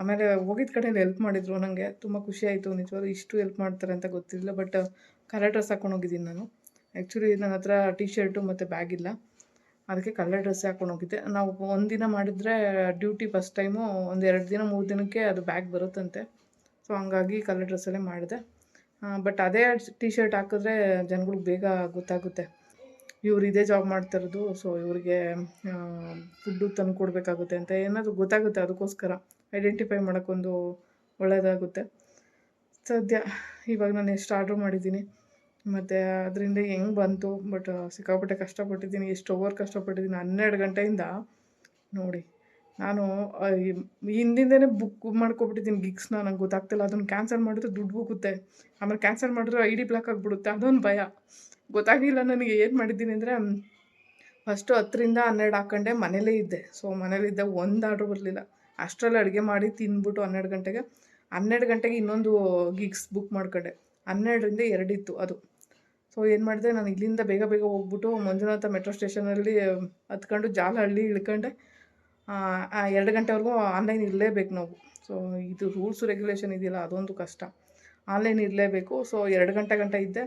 ಆಮೇಲೆ ಹೋಗಿದ್ದ ಕಡೆಯಲ್ಲಿ ಹೆಲ್ಪ್ ಮಾಡಿದರು ನನಗೆ ತುಂಬ ಖುಷಿ ಆಯಿತು, ನಿಜವಾಗ್ಲೂ ಇಷ್ಟು ಹೆಲ್ಪ್ ಮಾಡ್ತಾರೆ ಅಂತ ಗೊತ್ತಿರಲಿಲ್ಲ ಬಟ್ ಕಲರ್ ಡ್ರೆಸ್ ಹಾಕೊಂಡು ಹೋಗಿದ್ದೀನಿ ನಾನು. ಆ್ಯಕ್ಚುಲಿ ನನ್ನ ಹತ್ರ ಟಿ ಶರ್ಟು ಮತ್ತು ಬ್ಯಾಗ್ ಇಲ್ಲ. ಅದಕ್ಕೆ ಕಲರ್ ಡ್ರೆಸ್ ಹಾಕೊಂಡು ಹೋಗಿದ್ದೆ. ನಾವು ಒಂದಿನ ಮಾಡಿದರೆ ಡ್ಯೂಟಿ ಫಸ್ಟ್ ಟೈಮು ಒಂದು ಎರಡು ದಿನ, ಮೂರು ದಿನಕ್ಕೆ ಅದು ಬ್ಯಾಗ್ ಬರುತ್ತಂತೆ. ಸೊ ಹಂಗಾಗಿ ಕಲರ್ ಡ್ರೆಸ್ಸಲ್ಲೇ ಮಾಡಿದೆ. ಬಟ್ ಅದೇ ಟಿ ಶರ್ಟ್ ಹಾಕಿದ್ರೆ ಜನಗಳಿಗೆ ಬೇಗ ಗೊತ್ತಾಗುತ್ತೆ. ಇವ್ರು ಇದೇ ಜಾಬ್ ಮಾಡ್ತಿರೋದು ಸೊ ಇವ್ರಿಗೆ ಫುಡ್ಡು ತಂದು ಕೊಡಬೇಕಾಗುತ್ತೆ ಅಂತ ಏನಾದರೂ ಗೊತ್ತಾಗುತ್ತೆ ಅದಕ್ಕೋಸ್ಕರ ಐಡೆಂಟಿಫೈ ಮಾಡೋಕ್ಕೊಂದು ಒಳ್ಳೆಯದಾಗುತ್ತೆ ಸದ್ಯ ಇವಾಗ ನಾನು ಎಷ್ಟು ಆರ್ಡ್ರ್ ಮಾಡಿದ್ದೀನಿ, ಮತ್ತು ಅದರಿಂದ ಹೆಂಗೆ ಬಂತು ಬಟ್ ಸಿಕ್ಕಾಪಟ್ಟೆ ಕಷ್ಟಪಟ್ಟಿದ್ದೀನಿ, ಎಷ್ಟು ಓವರ್ ಕಷ್ಟಪಟ್ಟಿದ್ದೀನಿ, ಹನ್ನೆರಡು ಗಂಟೆಯಿಂದ ನೋಡಿ. ನಾನು ಹಿಂದಿಂದನೇ ಬುಕ್ ಮಾಡ್ಕೊಬಿಟ್ಟಿದ್ದೀನಿ ಗಿಗ್ಸ್ನ ನಂಗೆ ಗೊತ್ತಾಗ್ತಿಲ್ಲ. ಅದನ್ನು ಕ್ಯಾನ್ಸಲ್ ಮಾಡಿದ್ರೆ ದುಡ್ಡು ಹೋಗುತ್ತೆ. ಆಮೇಲೆ ಕ್ಯಾನ್ಸಲ್ ಮಾಡಿದ್ರೆ ಐ ಡಿ ಬ್ಲಾಕ್ ಆಗಿಬಿಡುತ್ತೆ. ಅದೊಂದು ಭಯ. ಗೊತ್ತಾಗಿಲ್ಲ ನನಗೆ ಏನು ಮಾಡಿದ್ದೀನಿ ಅಂದರೆ ಫಸ್ಟು ಹತ್ತರಿಂದ ಹನ್ನೆರಡು ಹಾಕ್ಕೊಂಡೆ ಮನೇಲೇ ಇದ್ದೆ. ಸೊ ಮನೇಲಿದ್ದೆ ಒಂದು ಆರ್ಡ್ರ್ ಬರಲಿಲ್ಲ. ಅಷ್ಟರಲ್ಲಿ ಅಡುಗೆ ಮಾಡಿ ತಿಂದ್ಬಿಟ್ಟು ಹನ್ನೆರಡು ಗಂಟೆಗೆ ಹನ್ನೆರಡು ಗಂಟೆಗೆ ಇನ್ನೊಂದು ಗಿಗ್ಸ್ ಬುಕ್ ಮಾಡ್ಕೊಂಡೆ. ಹನ್ನೆರಡರಿಂದ ಎರಡಿತ್ತು ಅದು. ಸೊ ಏನು ಮಾಡಿದೆ, ನಾನು ಇಲ್ಲಿಂದ ಬೇಗ ಬೇಗ ಹೋಗ್ಬಿಟ್ಟು ಮಂಜುನಾಥ ಮೆಟ್ರೋ ಸ್ಟೇಷನಲ್ಲಿ ಹತ್ಕೊಂಡು ಜಾಲಹಳ್ಳಿ ಇಳ್ಕೊಂಡೆ. ಎರಡು ಗಂಟೆವರೆಗೂ ಆನ್ಲೈನ್ ಇರಲೇಬೇಕು ನಾವು. ಸೊ ಇದು ರೂಲ್ಸು ರೆಗ್ಯುಲೇಷನ್ ಇದೆಯಲ್ಲ, ಅದೊಂದು ಕಷ್ಟ. ಆನ್ಲೈನ್ ಇರಲೇಬೇಕು. ಸೊ ಎರಡು ಗಂಟೆ ಗಂಟೆ ಇದ್ದೆ.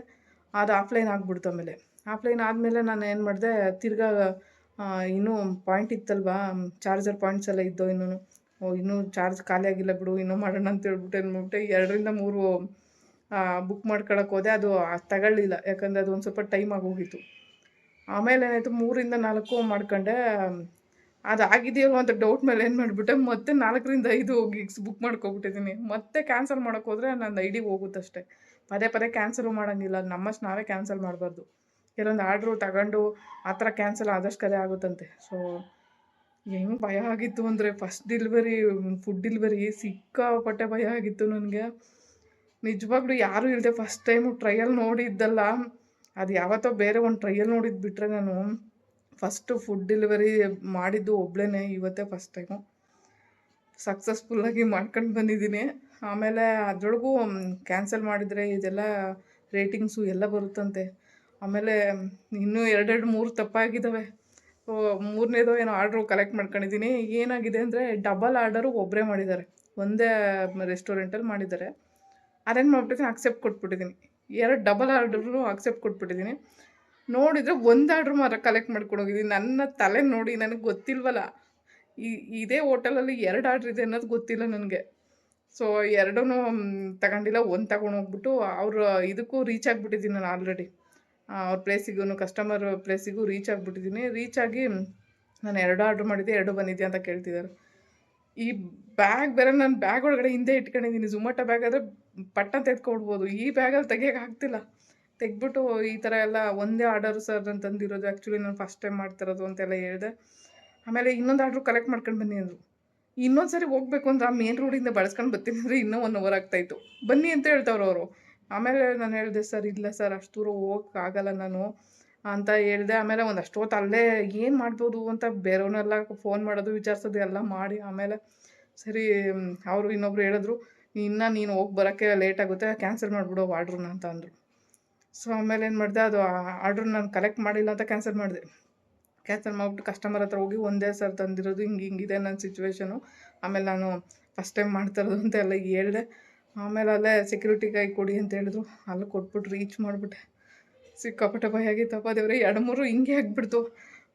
ಅದು ಆಫ್ಲೈನ್ ಆಗಿಬಿಡ್ತು ಆಮೇಲೆ. ಆಫ್ಲೈನ್ ಆದಮೇಲೆ ನಾನು ಏನು ಮಾಡಿದೆ, ತಿರ್ಗಾ ಇನ್ನೂ ಪಾಯಿಂಟ್ ಇತ್ತಲ್ವಾ? ಚಾರ್ಜರ್ ಪಾಯಿಂಟ್ಸ್ ಎಲ್ಲ ಇದ್ದೋ ಇನ್ನೂ ಇನ್ನೂ ಚಾರ್ಜ್ ಖಾಲಿ ಆಗಿಲ್ಲ ಬಿಡು, ಇನ್ನೂ ಮಾಡೋಣ ಅಂತ ಹೇಳ್ಬಿಟ್ಟು ಏನು ಮಾಡ್ಬಿಟ್ಟು, ಎರಡರಿಂದ ಮೂರು ಬುಕ್ ಮಾಡ್ಕೊಳಕ್ಕೆ ಹೋದೆ. ಅದು ತಗೊಳ್ಳಿಲ್ಲ. ಯಾಕಂದರೆ ಅದು ಒಂದು ಸ್ವಲ್ಪ ಟೈಮ್ ಆಗೋಗಿತ್ತು. ಆಮೇಲೆ ಏನಾಯಿತು, ಮೂರಿಂದ ನಾಲ್ಕು ಮಾಡ್ಕೊಂಡೆ. ಅದು ಆಗಿದೆಯಲ್ವ ಅಂತ ಡೌಟ್ ಮೇಲೆ ಏನು ಮಾಡಿಬಿಟ್ಟೆ? ಮತ್ತೆ ನಾಲ್ಕರಿಂದ ಐದು ಗಿಗ್ಸ್ ಬುಕ್ ಮಾಡ್ಕೊಬಿಟ್ಟಿದ್ದೀನಿ. ಮತ್ತೆ ಕ್ಯಾನ್ಸಲ್ ಮಾಡೋಕೆ ಹೋದರೆ ನನ್ನ ಐ ಡಿ ಹೋಗುತ್ತಷ್ಟೆ. ಪದೇ ಪದೇ ಕ್ಯಾನ್ಸಲು ಮಾಡೋಂಗಿಲ್ಲ. ನಮ್ಮಷ್ಟು ನಾವೇ ಕ್ಯಾನ್ಸಲ್ ಮಾಡಬಾರ್ದು. ಕೆಲವೊಂದು ಆರ್ಡ್ರು ತಗೊಂಡು ಆ ಥರ ಕ್ಯಾನ್ಸಲ್ ಆದಷ್ಟು ಕದೆ ಆಗುತ್ತಂತೆ. ಸೊ ಹೆಂಗೆ ಭಯ ಆಗಿತ್ತು ಅಂದರೆ ಫಸ್ಟ್ ಡೆಲಿವರಿ ಫುಡ್ ಡೆಲಿವರಿ ಸಿಕ್ಕಾಪಟ್ಟೆ ಭಯ ಆಗಿತ್ತು ನನಗೆ. ನಿಜವಾಗ್ಲೂ ಯಾರೂ ಇಲ್ಲದೆ ಫಸ್ಟ್ ಟೈಮು ಟ್ರಯಲ್ ನೋಡಿದ್ದಲ್ಲ. ಅದು ಯಾವತ್ತೋ ಬೇರೆ ಒಂದು ಟ್ರಯಲ್ ನೋಡಿದ್ದು ಬಿಟ್ಟರೆ ನಾನು ಫಸ್ಟು ಫುಡ್ ಡೆಲಿವರಿ ಮಾಡಿದ್ದು ಒಬ್ಳೇ ಇವತ್ತೇ ಫಸ್ಟ್ ಟೈಮು ಸಕ್ಸಸ್ಫುಲ್ಲಾಗಿ ಮಾಡ್ಕೊಂಡು ಬಂದಿದ್ದೀನಿ. ಆಮೇಲೆ ಅದರೊಳಗೂ ಕ್ಯಾನ್ಸಲ್ ಮಾಡಿದರೆ ಇದೆಲ್ಲ ರೇಟಿಂಗ್ಸು ಎಲ್ಲ ಬರುತ್ತಂತೆ. ಆಮೇಲೆ ಇನ್ನೂ ಎರಡೆರಡು ಮೂರು ತಪ್ಪಾಗಿದ್ದಾವೆ ಮೂರನೇದು ಏನೋ ಆರ್ಡ್ರು ಕಲೆಕ್ಟ್ ಮಾಡ್ಕೊಂಡಿದ್ದೀನಿ. ಏನಾಗಿದೆ ಅಂದರೆ ಡಬಲ್ ಆರ್ಡರು ಒಬ್ಬರೇ ಮಾಡಿದ್ದಾರೆ. ಒಂದೇ ರೆಸ್ಟೋರೆಂಟಲ್ಲಿ ಮಾಡಿದ್ದಾರೆ. ಅದೇನು ಮಾಡ್ಬಿಟ್ಟಿದ್ದೀನಿ ಅಕ್ಸೆಪ್ಟ್ ಕೊಟ್ಬಿಟ್ಟಿದ್ದೀನಿ. ಎರಡು ಡಬಲ್ ಆರ್ಡರು ಅಕ್ಸೆಪ್ಟ್ ಕೊಟ್ಬಿಟ್ಟಿದ್ದೀನಿ. ನೋಡಿದರೆ ಒಂದು ಆರ್ಡ್ರ್ ಮಾತ್ರ ಕಲೆಕ್ಟ್ ಮಾಡ್ಕೊಂಡು ಹೋಗಿದ್ದೀನಿ. ನನ್ನ ತಲೆ ನೋಡಿ ನನಗೆ ಗೊತ್ತಿಲ್ವಲ್ಲ. ಈ, ಇದೇ ಹೋಟೆಲಲ್ಲಿ ಎರಡು ಆರ್ಡ್ರ್ ಇದೆ ಅನ್ನೋದು ಗೊತ್ತಿಲ್ಲ ನನಗೆ. ಸೊ ಎರಡೂ ತಗೊಂಡಿಲ್ಲ. ಒಂದು ತಗೊಂಡು ಹೋಗ್ಬಿಟ್ಟು ಅವ್ರ ಇದಕ್ಕೂ ರೀಚ್ ಆಗಿಬಿಟ್ಟಿದ್ದೀನಿ ನಾನು ಆಲ್ರೆಡಿ ಅವ್ರ ಪ್ಲೇಸಿಗೂ ಕಸ್ಟಮರ್ ಪ್ಲೇಸಿಗೂ ರೀಚ್ ಆಗಿಬಿಟ್ಟಿದ್ದೀನಿ. ರೀಚ್ ಆಗಿ ನಾನು ಎರಡು ಆರ್ಡ್ರ್ ಮಾಡಿದ್ದೆ, ಎರಡು ಬಂದಿದೆ ಅಂತ ಕೇಳ್ತಿದ್ದಾರೆ. ಈ ಬ್ಯಾಗ್ ಬೇರೆ ನಾನು ಬ್ಯಾಗ್ ಒಳಗಡೆ ಹಿಂದೆ ಇಟ್ಕೊಂಡಿದ್ದೀನಿ. ಝೊಮ್ಯಾಟೊ ಬ್ಯಾಗ್ ಆದರೆ ಪಟ್ಟ ತೆಗೆದ್ಕೊಡ್ಬೋದು. ಈ ಬ್ಯಾಗಲ್ಲಿ ತೆಗಿಯೋಕೆ ಆಗ್ತಿಲ್ಲ. ತೆಗ್ಬಿಟ್ಟು ಈ ಥರ ಎಲ್ಲ ಒಂದೇ ಆರ್ಡರ್ ಸರ್ ಅಂತ ತಂದಿರೋದು ಆ್ಯಕ್ಚುಲಿ ನಾನು ಫಸ್ಟ್ ಟೈಮ್ ಮಾಡ್ತಿರೋದು ಅಂತೆಲ್ಲ ಹೇಳಿದೆ. ಆಮೇಲೆ ಇನ್ನೊಂದು ಆರ್ಡ್ರು ಕಲೆಕ್ಟ್ ಮಾಡ್ಕೊಂಡು ಬನ್ನಿ ಅಂದರು. ಇನ್ನೊಂದು ಸರಿ ಹೋಗ್ಬೇಕು ಅಂದ್ರೆ ಆ ಮೇನ್ ರೋಡಿಂದ ಬಳಸ್ಕೊಂಡು ಬರ್ತೀನಿ ಅಂದರೆ ಇನ್ನೂ ಒನ್ ಅವರ್ ಆಗ್ತಾಯಿತ್ತು. ಬನ್ನಿ ಅಂತ ಹೇಳ್ತಾವ್ರು ಅವರು. ಆಮೇಲೆ ನಾನು ಹೇಳಿದೆ, ಸರ್ ಇಲ್ಲ ಸರ್, ಅಷ್ಟು ದೂರ ಹೋಗೋಕ್ಕಾಗಲ್ಲ ನಾನು. ಅಂತ ಹೇಳಿದೆ. ಆಮೇಲೆ ಒಂದು ಅಷ್ಟೊತ್ತು ಅಲ್ಲೇ ಏನು ಮಾಡ್ಬೋದು ಅಂತ ಬೇರೆಯವ್ರನ್ನೆಲ್ಲ ಫೋನ್ ಮಾಡೋದು, ವಿಚಾರಿಸೋದು ಎಲ್ಲ ಮಾಡಿ ಆಮೇಲೆ ಸರಿ ಅವರು ಇನ್ನೊಬ್ರು ಹೇಳಿದ್ರು, ಇನ್ನು ನೀನು ಹೋಗಿ ಬರೋಕ್ಕೆ ಲೇಟ್ ಆಗುತ್ತೆ ಕ್ಯಾನ್ಸಲ್ ಮಾಡಿಬಿಡೋ ಆರ್ಡ್ರನ್ನ ಅಂತ ಅಂದರು. ಸೊ ಆಮೇಲೆ ಏನು ಮಾಡಿದೆ, ಅದು ಆರ್ಡ್ರ್ ನಾನು ಕಲೆಕ್ಟ್ ಮಾಡಿಲ್ಲ ಅಂತ ಕ್ಯಾನ್ಸಲ್ ಮಾಡಿದೆ. ಕ್ಯಾನ್ಸಲ್ ಮಾಡಿಬಿಟ್ಟು ಕಸ್ಟಮರ್ ಹತ್ರ ಹೋಗಿ ಒಂದೇ ಸರ್ ತಂದಿರೋದು, ಹಿಂಗೆ ಹಿಂಗಿದೆ ನನ್ನ ಸಿಚುವೇಶನು ಆಮೇಲೆ ನಾನು ಫಸ್ಟ್ ಟೈಮ್ ಮಾಡ್ತಿರೋದು ಅಂತ ಎಲ್ಲ ಹೇಳಿದೆ. ಆಮೇಲೆ ಅಲ್ಲೇ ಸೆಕ್ಯೂರಿಟಿ ಕೈ ಕೊಡಿ ಅಂತ ಹೇಳಿದ್ರು. ಅಲ್ಲಿ ಕೊಟ್ಬಿಟ್ಟು ರೀಚ್ ಮಾಡಿಬಿಟ್ಟೆ. ಸಿಕ್ಕಾಪಟ್ಟೆ ಭಯ ಆಗಿತ್ತಪ್ಪ ದೇವ್ರೆ, ಎರಡು ಮೂರು ಹಿಂಗೆ ಆಗಿಬಿಡ್ತು.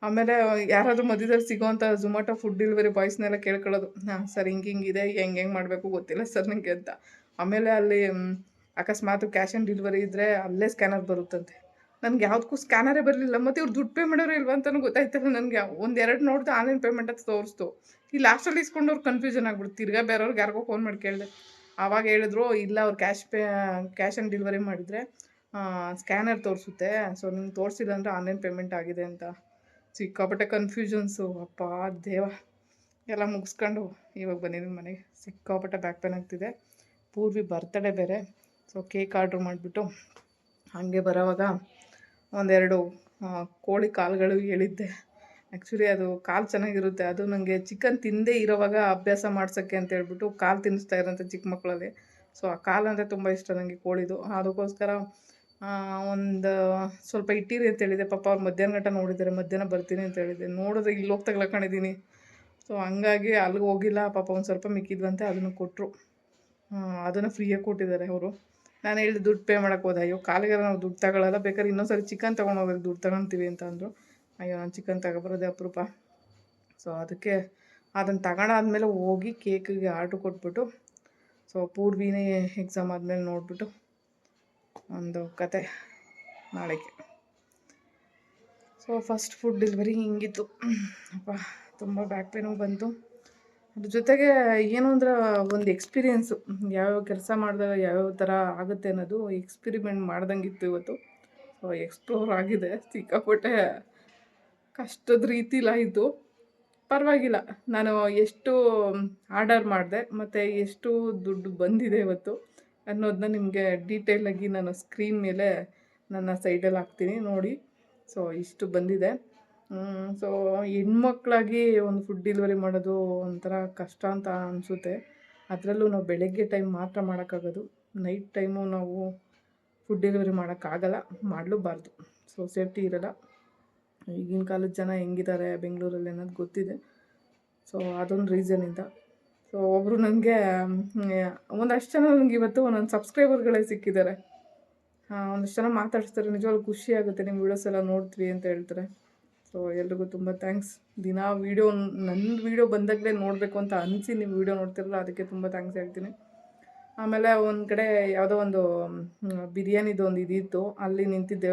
ಆಮೇಲೆ ಯಾರಾದರೂ ಮಧ್ಯದಲ್ಲಿ ಸಿಗೋವಂಥ ಝೊಮ್ಯಾಟೊ ಫುಡ್ ಡೆಲಿವರಿ ಬಾಯ್ಸ್ನೆಲ್ಲ ಕೇಳ್ಕೊಳ್ಳೋದು. ಹಾಂ, ಸರ್ ಹಿಂಗೆ ಹಿಂಗಿದೆ, ಹೆಂಗೆ ಹೆಂಗೆ ಮಾಡಬೇಕು ಗೊತ್ತಿಲ್ಲ ಸರ್ ನನಗೆ ಅಂತ. ಆಮೇಲೆ ಅಲ್ಲಿ ಅಕಸ್ಮಾತ್ ಕ್ಯಾಶ್ ಆನ್ ಡೆಲಿವರಿ ಇದ್ರೆ ಅಲ್ಲೇ ಸ್ಕ್ಯಾನರ್ ಬರುತ್ತಂತೆ. ನನಗೆ ಯಾವುದಕ್ಕೂ ಸ್ಕ್ಯಾನರೇ ಬರಲಿಲ್ಲ. ಮತ್ತು ಇವ್ರು ದುಡ್ಡು ಪೇ ಮಾಡೋರು ಇಲ್ವಾ ಅಂತಲೂ ಗೊತ್ತಾಯ್ತಲ್ಲ ನನಗೆ. ಒಂದೆರಡು ನೋಡ್ದು ಆನ್ಲೈನ್ ಪೇಮೆಂಟ್ ಅಂತ ತೋರಿಸ್ತು. ಈ ಲಾಸ್ಟಲ್ಲಿ ಇಸ್ಕೊಂಡವ್ರು ಕನ್ಫ್ಯೂಷನ್ ಆಗ್ಬಿಡ್ತು. ತಿರ್ಗಾ ಬೇರೆಯವ್ರಿಗೆ ಯಾರಿಗೋ ಫೋನ್ ಮಾಡಿ ಕೇಳಿದೆ. ಆವಾಗ ಹೇಳಿದ್ರು, ಇಲ್ಲ ಅವ್ರು cash pay cash on delivery ಮಾಡಿದರೆ ಸ್ಕ್ಯಾನರ್ ತೋರಿಸುತ್ತೆ. ಸೊ ನಿಮ್ಗೆ ತೋರಿಸಿಲ್ಲ ಅಂದರೆ ಆನ್ಲೈನ್ ಪೇಮೆಂಟ್ ಆಗಿದೆ ಅಂತ. ಸಿಕ್ಕಾಪಟ್ಟೆ ಕನ್ಫ್ಯೂಷನ್ಸು ಅಪ್ಪ, ದೇವ. ಎಲ್ಲ ಮುಗಿಸ್ಕೊಂಡು ಇವಾಗ ಬಂದಿದ್ದೀನಿ ಮನೆಗೆ. ಸಿಕ್ಕಾಪಟ್ಟೆ ಬ್ಯಾಕ್ ಪೇನ್ ಆಗ್ತಿದೆ. ಪೂರ್ವಿ ಬರ್ತಡೇ ಬೇರೆ. ಸೊ ಕೇಕ್ ಆರ್ಡ್ರ್ ಮಾಡಿಬಿಟ್ಟು ಹಾಗೆ ಬರೋವಾಗ ಒಂದೆರಡು ಕೋಳಿ ಕಾಲುಗಳು ಹೇಳಿದ್ದೆ. ಆ್ಯಕ್ಚುಲಿ ಅದು ಕಾಲು ಚೆನ್ನಾಗಿರುತ್ತೆ. ಅದು ನನಗೆ ಚಿಕನ್ ತಿಂದೇ ಇರೋವಾಗ ಅಭ್ಯಾಸ ಮಾಡ್ಸೋಕ್ಕೆ ಅಂತ ಹೇಳ್ಬಿಟ್ಟು ಕಾಲು ತಿನ್ನಿಸ್ತಾ ಇರೋಂಥ ಚಿಕ್ಕ ಮಕ್ಕಳಲ್ಲಿ. ಸೊ ಆ ಕಾಲು ಅಂದರೆ ತುಂಬ ಇಷ್ಟ ನನಗೆ ಕೋಳಿದು. ಅದಕ್ಕೋಸ್ಕರ ಒಂದು ಸ್ವಲ್ಪ ಇಟ್ಟಿರಿ ಅಂತ ಹೇಳಿದೆ ಪಾಪ ಅವ್ರು ಮಧ್ಯಾಹ್ನ ಗಂಟ ನೋಡಿದ್ದಾರೆ. ಮಧ್ಯಾಹ್ನ ಬರ್ತೀನಿ ಅಂತ ಹೇಳಿದ್ದೆ. ನೋಡಿದ್ರೆ ಇಲ್ಲಿ ಹೋಗಿ ತಗ್ಲಾಕೊಂಡಿದ್ದೀನಿ ಸೊ ಹಂಗಾಗಿ ಅಲ್ಲಿಗೆ ಹೋಗಿಲ್ಲ. ಪಾಪ ಒಂದು ಸ್ವಲ್ಪ ಮಿಕ್ಕಿದ್ವಂತೆ ಅದನ್ನು ಕೊಟ್ಟರು ಅದನ್ನು ಫ್ರೀಯಾಗಿ ಕೊಟ್ಟಿದ್ದಾರೆ ಅವರು. ನಾನು ಹೇಳಿದೆ ದುಡ್ಡು ಪೇ ಮಾಡೋಕ್ಕೆ ಹೋದೆ. ಅಯ್ಯೋ ಕಾಲಿಗೆ ನಾವು ದುಡ್ಡು ತಗೊಳ್ಳೋಲ್ಲ ಬೇಕಾದ್ರೆ ಇನ್ನೊಂದು ಸರಿ ಚಿಕನ್ ತೊಗೊಂಡು ಹೋಗಿ ದುಡ್ಡು ತಗೊಳ್ತೀವಿ ಅಂತ ಅಂದರು. ಅಯ್ಯೋ, ನಾನು ಚಿಕನ್ ತಗೊಬರೋದೆ ಅಪರೂಪ. ಸೊ ಅದಕ್ಕೆ ಅದನ್ನು ತಗೊಂಡಾದ್ಮೇಲೆ ಹೋಗಿ ಕೇಕಿಗೆ ಆರ್ಡ್ರ್ ಕೊಟ್ಬಿಟ್ಟು ಸೊ ಪೂರ್ವಿನೇ ಎಕ್ಸಾಮ್ ಆದಮೇಲೆ ನೋಡಿಬಿಟ್ಟು ಒಂದು ಕತೆ ನಾಳೆಗೆ. ಸೊ ಫಸ್ಟ್ ಫುಡ್ ಡೆಲಿವರಿ ಹಿಂಗಿತ್ತು. ಅಪ್ಪ, ತುಂಬ ಬ್ಯಾಕ್ ಪೇನು ಬಂತು. ಅದ್ರ ಜೊತೆಗೆ ಏನು ಅಂದ್ರೆ ಒಂದು ಎಕ್ಸ್ಪೀರಿಯೆನ್ಸು ಯಾವ್ಯಾವ ಕೆಲಸ ಮಾಡಿದಾಗ ಯಾವ್ಯಾವ ಥರ ಆಗುತ್ತೆ ಅನ್ನೋದು ಎಕ್ಸ್ಪಿರಿಮೆಂಟ್ ಮಾಡ್ದಂಗಿತ್ತು ಇವತ್ತು. ಸೊ ಎಕ್ಸ್ಪ್ಲೋರ್ ಆಗಿದೆ. ಸಿಕ್ಕಾಪಟ್ಟೆ ಕಷ್ಟದ ರೀತಿಲಾಯಿತು. ಪರವಾಗಿಲ್ಲ. ನಾನು ಎಷ್ಟು ಆರ್ಡರ್ ಮಾಡಿದೆ, ಮತ್ತು ಎಷ್ಟು ದುಡ್ಡು ಬಂದಿದೆ ಇವತ್ತು ಅನ್ನೋದನ್ನ ನಿಮಗೆ ಡೀಟೇಲಾಗಿ ನಾನು ಸ್ಕ್ರೀನ್ ಮೇಲೆ ನನ್ನ ಸೈಡಲ್ಲಿ ಹಾಕ್ತೀನಿ ನೋಡಿ. ಸೊ ಇಷ್ಟು ಬಂದಿದೆ. ಸೊ ಹೆಣ್ಮಕ್ಳಾಗಿ ಒಂದು ಫುಡ್ ಡೆಲಿವರಿ ಮಾಡೋದು ಒಂಥರ ಕಷ್ಟ ಅಂತ ಅನಿಸುತ್ತೆ. ಅದರಲ್ಲೂ ನಾವು ಬೆಳಗ್ಗೆ ಟೈಮ್ ಮಾತ್ರ ಮಾಡೋಕ್ಕಾಗೋದು. ನೈಟ್ ಟೈಮು ನಾವು ಫುಡ್ ಡೆಲಿವರಿ ಮಾಡೋಕ್ಕಾಗಲ್ಲ, ಮಾಡಲೂಬಾರ್ದು. ಸೊ ಸೇಫ್ಟಿ ಇರಲ್ಲ. ಈಗಿನ ಕಾಲದ ಜನ ಹೆಂಗಿದ್ದಾರೆ ಬೆಂಗಳೂರಲ್ಲಿ ಅನ್ನೋದು ಗೊತ್ತಿದೆ. ಸೊ ಅದೊಂದು ರೀಸನಿಂದ ಸೊ ಒಬ್ಬರು ನನಗೆ ಒಂದಷ್ಟು ಜನ ನನಗೆ ಇವತ್ತು ಒಂದೊಂದು ಸಬ್ಸ್ಕ್ರೈಬರ್ಗಳೇ ಸಿಕ್ಕಿದ್ದಾರೆ. ಒಂದಷ್ಟು ಜನ ಮಾತಾಡಿಸ್ತಾರೆ. ನಿಜವಾಗ್ಲೂ ಖುಷಿ ಆಗುತ್ತೆ. ನಿಮ್ಮ ವೀಡಿಯೋಸ್ ಎಲ್ಲ ನೋಡ್ತೀವಿ ಅಂತ ಹೇಳ್ತಾರೆ. ಸೊ ಎಲ್ರಿಗೂ ತುಂಬ ಥ್ಯಾಂಕ್ಸ್ ದಿನ ವೀಡಿಯೋ ನನ್ನ ವೀಡಿಯೋ ಬಂದಾಗಲೇ ನೋಡಬೇಕು ಅಂತ ಅನಿಸಿ ನೀವು ವೀಡಿಯೋ ನೋಡ್ತಿರಲ್ಲ, ಅದಕ್ಕೆ ತುಂಬ ಥ್ಯಾಂಕ್ಸ್ ಹೇಳ್ತೀನಿ. ಆಮೇಲೆ ಒಂದು ಕಡೆ ಯಾವುದೋ ಒಂದು ಬಿರಿಯಾನಿದು ಒಂದು ಇದಿತ್ತು, ಅಲ್ಲಿ ನಿಂತಿದ್ದೆ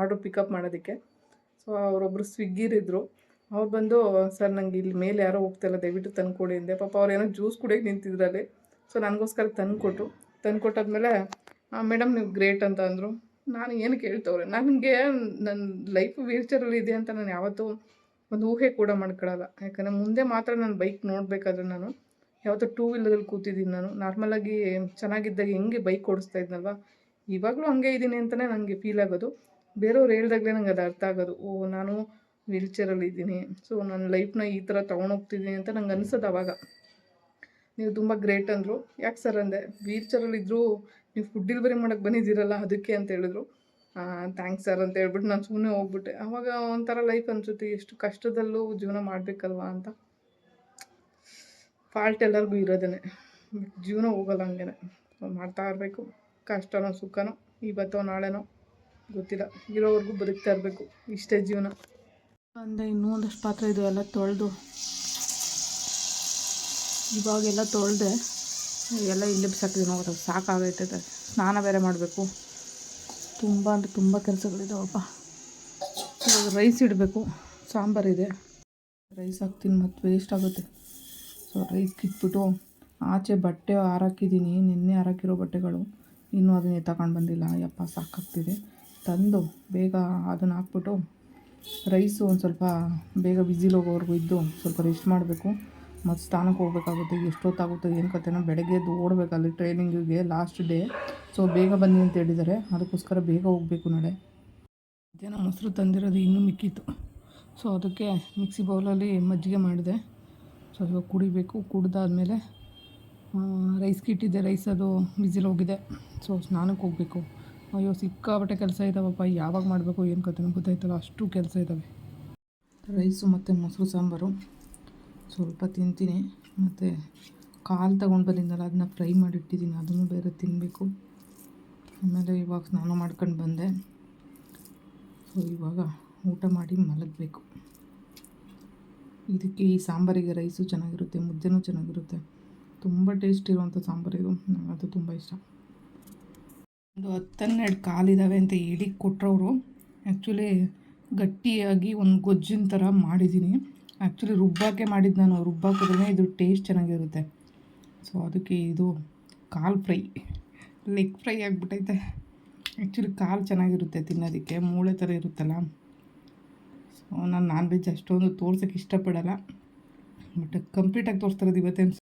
ಆರ್ಡ್ರ್ ಪಿಕಪ್ ಮಾಡೋದಕ್ಕೆ. ಸೊ ಅವರೊಬ್ಬರು ಸ್ವಿಗ್ಗಿರಿದ್ರು ಅವ್ರು ಬಂದು, ಸರ್ ನನಗೆ ಇಲ್ಲಿ ಮೇಲೆ ಯಾರೋ ಹೋಗ್ತಾಯಿಲ್ಲ ದಯವಿಟ್ಟು ತಂದುಕೊಡಿ, ಅಂದೆ. ಪಾಪ ಅವ್ರು ಏನೋ ಜ್ಯೂಸ್ ಕುಡಿಯೋಕೆ ನಿಂತಿದ್ರಲ್ಲಿ. ಸೊ ನನಗೋಸ್ಕರ ತಂದು ಕೊಟ್ಟರು ತಂದು ಕೊಟ್ಟಾದ್ಮೇಲೆ ಮೇಡಮ್ ನೀವು ಗ್ರೇಟ್ ಅಂತ ಅಂದರು. ನಾನು ಏನು ಕೇಳ್ತವ್ರೆ? ನನಗೆ ನನ್ನ ಲೈಫ್ ವೀಲ್ಚರಲ್ಲಿ ಇದೆ ಅಂತ ನಾನು ಯಾವತ್ತೂ ಒಂದು ಊಹೆ ಕೂಡ ಮಾಡ್ಕೊಳ್ಳಲ್ಲ ಯಾಕಂದರೆ ಮುಂದೆ ಮಾತ್ರ ನಾನು ಬೈಕ್ ನೋಡಬೇಕಾದ್ರೆ ನಾನು ಯಾವತ್ತೂ ಟೂ ವೀಲರಲ್ಲಿ ಕೂತಿದ್ದೀನಿ ನಾನು. ನಾರ್ಮಲಾಗಿ ಚೆನ್ನಾಗಿದ್ದಾಗ ಹೆಂಗೆ ಬೈಕ್ ಓಡಿಸ್ತಾ ಇದ್ನಲ್ವ? ಇವಾಗಲೂ ಹಂಗೆ ಇದ್ದೀನಿ ಅಂತಲೇ ನನಗೆ ಫೀಲ್ ಆಗೋದು. ಬೇರೆಯವ್ರು ಹೇಳ್ದಾಗಲೇ ನಂಗೆ ಅದು ಅರ್ಥ ಆಗೋದು. ಓ, ನಾನು ವೀಲ್ಚೇರಲ್ಲಿ ಇದ್ದೀನಿ. ಸೊ ನನ್ನ ಲೈಫ್ನ ಈ ಥರ ತೊಗೊಂಡೋಗ್ತಿದ್ದೀನಿ ಅಂತ ನಂಗೆ ಅನಿಸೋದು ಅವಾಗ. ನೀವು ತುಂಬ ಗ್ರೇಟ್ ಅಂದರು. ಯಾಕೆ ಸರ್ ಅಂದೆ? ವೀಲ್ಚೇರಲ್ಲಿ ಇದ್ದರೂ ನೀವು ಫುಡ್ ಡೆಲಿವರಿ ಮಾಡೋಕ್ಕೆ ಬಂದಿದ್ದೀರಲ್ಲ ಅದಕ್ಕೆ ಅಂತ ಹೇಳಿದ್ರು. ಥ್ಯಾಂಕ್ಸ್ ಸರ್ ಅಂತ ಹೇಳ್ಬಿಟ್ಟು ನಾನು ಸುಮ್ಮನೆ ಹೋಗ್ಬಿಟ್ಟೆ. ಅವಾಗ ಒಂಥರ ಲೈಫ್ ಅನಿಸುತ್ತೆ, ಎಷ್ಟು ಕಷ್ಟದಲ್ಲೂ ಜೀವನ ಮಾಡಬೇಕಲ್ವಾ ಅಂತ. ಫಾಲ್ಟ್ ಎಲ್ಲರಿಗೂ ಇರೋದೇ ಜೀವನ ಹೋಗಲ್ಲ ಹಂಗೆ ಮಾಡ್ತಾ ಇರಬೇಕು. ಕಷ್ಟನೋ ಸುಖನೋ, ಇವತ್ತೋ ನಾಳೆನೋ ಗೊತ್ತಿಲ್ಲ. ಇರೋವರೆಗೂ ಬದುಕ್ತಾ ಇರಬೇಕು. ಇಷ್ಟೇ ಜೀವನ. ಅಂದರೆ ಇನ್ನೂ ಒಂದಷ್ಟು ಪಾತ್ರೆ ಇದು ಎಲ್ಲ ತೊಳೆದು, ಇವಾಗೆಲ್ಲ ತೊಳೆದೆ ಎಲ್ಲ ಇಲ್ಲಿ ಬಿಸಾಕಿದ್ವಿ ಹೋಗೋದು ಸಾಕಾಗೈತೆ ಸ್ನಾನ ಬೇರೆ ಮಾಡಬೇಕು. ತುಂಬ ಅಂದರೆ ತುಂಬ ಕೆಲಸಗಳಿದಾವಪ್ಪ. ಇವಾಗ ರೈಸ್ ಇಡಬೇಕು ಸಾಂಬಾರಿದೆ ರೈಸ್ ಹಾಕ್ತೀನಿ, ಮತ್ತು ವೇಸ್ಟ್ ಆಗುತ್ತೆ. ಸೊ ರೈಸ್ ಕಿತ್ಬಿಟ್ಟು ಆಚೆ ಬಟ್ಟೆ ಹಾರಾಕಿದ್ದೀನಿ, ನಿನ್ನೆ ಹಾರಾಕಿರೋ ಬಟ್ಟೆಗಳು. ಇನ್ನೂ ಅದನ್ನೇ ತಗೊಂಡು ಬಂದಿಲ್ಲ. ಯಪ್ಪ, ಸಾಕಾಗ್ತಿದೆ. ತಂದು ಬೇಗ ಅದನ್ನು ಹಾಕ್ಬಿಟ್ಟು ರೈಸು ಒಂದು ಸ್ವಲ್ಪ ಬೇಗ ಬಿಸಿಲೋಗೋವರೆಗೂ ಇದ್ದು ಸ್ವಲ್ಪ ರೆಸ್ಟ್ ಮಾಡಬೇಕು. ಮತ್ತು ಸ್ನಾನಕ್ಕೆ ಹೋಗ್ಬೇಕಾಗುತ್ತೆ, ಎಷ್ಟೊತ್ತಾಗುತ್ತೆ, ಏನು ಕತೆನೋ ಬೆಳಗ್ಗೆ ಎದ್ದು ಓಡಬೇಕು, ಅಲ್ಲಿ ಟ್ರೈನಿಂಗಿಗೆ ಲಾಸ್ಟ್ ಡೇ ಸೊ ಬೇಗ ಬನ್ನಿ ಅಂತ ಹೇಳಿದ್ದಾರೆ. ಅದಕ್ಕೋಸ್ಕರ ಬೇಗ ಹೋಗಬೇಕು ನಾಳೆ. ಮಧ್ಯಾಹ್ನ ಮೊಸರು ತಂದಿರೋದು ಇನ್ನೂ ಮಿಕ್ಕಿತ್ತು. ಸೊ ಅದಕ್ಕೆ ಮಿಕ್ಸಿ ಬೌಲಲ್ಲಿ ಮಜ್ಜಿಗೆ ಮಾಡಿದೆ. ಸೊ ಇವಾಗ ಕುಡಿಬೇಕು. ಕುಡ್ದಾದಮೇಲೆ ರೈಸ್ ಇಟ್ಟಿದ್ದೆ ರೈಸ್ ಅದು ಬಿಸಿಲು ಹೋಗಿದೆ. ಸೊ ಸ್ನಾನಕ್ಕೆ ಹೋಗಬೇಕು. ಅಯ್ಯೋ, ಸಿಕ್ಕಾಪಟ್ಟೆ ಕೆಲಸ ಇದ್ದಾವಪ್ಪ ಯಾವಾಗ ಮಾಡಬೇಕು, ಏನು ಕತೆ ಗೊತ್ತಾಯ್ತಲ್ಲ. ಅಷ್ಟು ಕೆಲಸ ಇದ್ದಾವೆ ರೈಸು ಮತ್ತು ಮೊಸರು ಸಾಂಬಾರು. ಸ್ವಲ್ಪ ತಿಂತೀನಿ. ಮತ್ತು ಕಾಲು ತಗೊಂಡು ಬಂದಿದ್ದಲ್ಲ ಅದನ್ನ ಫ್ರೈ ಮಾಡಿಟ್ಟಿದ್ದೀನಿ ಅದನ್ನು ಬೇರೆ ತಿನ್ನಬೇಕು ಆಮೇಲೆ ಇವಾಗ ಸ್ನಾನ ಮಾಡ್ಕೊಂಡು ಬಂದೆ. ಸೊ ಇವಾಗ ಊಟ ಮಾಡಿ ಮಲಗಬೇಕು. ಇದಕ್ಕೆ ಈ ಸಾಂಬಾರಿಗೆ ರೈಸು ಚೆನ್ನಾಗಿರುತ್ತೆ, ಮುದ್ದೆನೂ ಚೆನ್ನಾಗಿರುತ್ತೆ. ತುಂಬ ಟೇಸ್ಟ್ ಇರುವಂಥ ಸಾಂಬಾರು ಇದು. ನನಗಂತೂ ತುಂಬ ಇಷ್ಟ. ಒಂದು ಹತ್ತನ್ನೆರಡು ಕಾಲಿದ್ದಾವೆ ಅಂತ ಹೇಳಿ ಕೊಟ್ಟರವರು ಆ್ಯಕ್ಚುಲಿ ಗಟ್ಟಿಯಾಗಿ ಒಂದು ಗೊಜ್ಜಿನ ಥರ ಮಾಡಿದ್ದೀನಿ. ಆ್ಯಕ್ಚುಲಿ ರುಬ್ಬಾಕೆ ಮಾಡಿದ್ದು ನಾನು. ರುಬ್ಬಾಕಿದ್ರೆ ಇದು ಟೇಸ್ಟ್ ಚೆನ್ನಾಗಿರುತ್ತೆ. ಸೊ ಅದಕ್ಕೆ ಇದು ಕಾಲು ಫ್ರೈ. ಲೆಗ್ ಫ್ರೈ ಆಗಿಬಿಟ್ಟೈತೆ ಆ್ಯಕ್ಚುಲಿ ಕಾಲು ಚೆನ್ನಾಗಿರುತ್ತೆ ತಿನ್ನೋದಕ್ಕೆ. ಮೂಳೆ ಥರ ಇರುತ್ತಲ್ಲ. ಸೊ ನಾನು ನಾನ್ ವೆಜ್ ಅಷ್ಟೊಂದು ತೋರ್ಸೋಕ್ಕೆ ಇಷ್ಟಪಡಲ್ಲ. ಬಟ್ ಕಂಪ್ಲೀಟಾಗಿ ತೋರಿಸ್ತಾರದು ಇವತ್ತೇನು